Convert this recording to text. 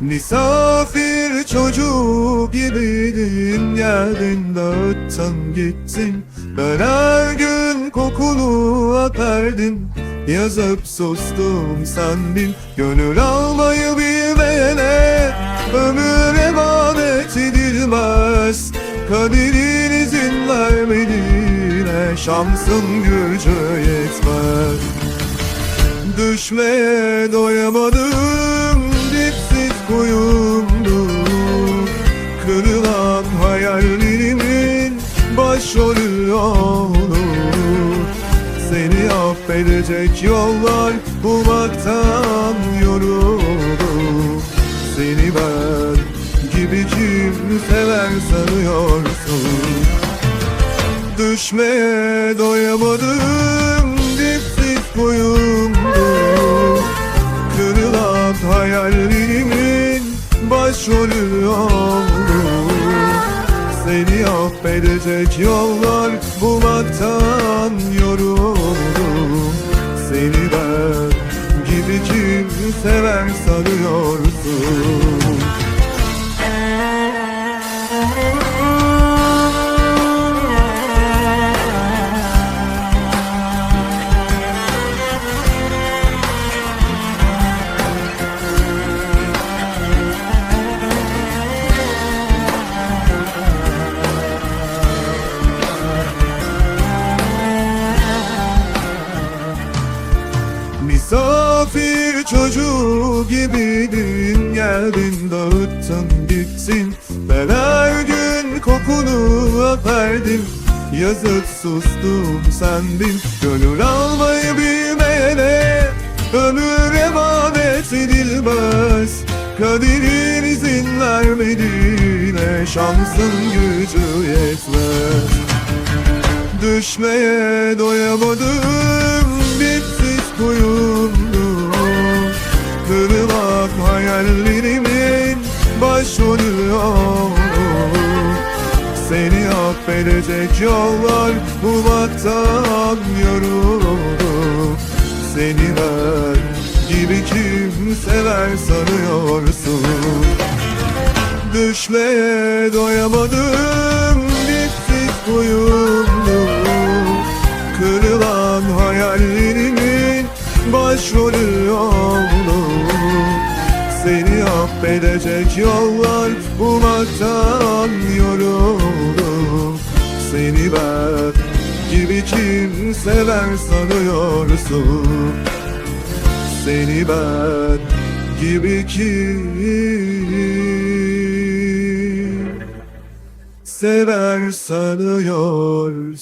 Misafir çocuk gibiydin Geldin dağıttın gittin Ben her gün kokunu öperdim Yazıp sustum sendin Gönül almayı bilmeyene Ömür emanet edilmez Kaderin izin vermediğine Şansın gücü yetmez. Düşmeye doyamadım başrolü Seni affedecek yollar bulmaktan yoruldum Seni ben gibi kim sever sanıyorsun. Düşmeye doyamadım dipsiz kuyumdu Kırılan hayallerimin başrolü Seni affedecek yollar bulmaktan yoruldum. Seni ben gibi kim sever sanıyorsun Misafir çocuğu gibiydin. Geldin dağıttın gittin. Ben her gün kokunu öperdim. Yazıp sustum sendin. Gönül almayı bilmeyene Ömür emanet edilmez. Kaderin izin vermediğine Şansın gücü yetmez. Düşmeye doyamadım affedecek yollar bulmaktan yoruldum. Seni ben gibi kim sever sanıyorsun? Düşmeye doyamadım dipsiz kuyumdu Kırılan hayallerimin başrolü oldu Seni affedecek yollar bulmaktan yoruldum Seni ben. Gibi kim sever sanıyorsun. Seni ben gibi kim sever sanıyorsun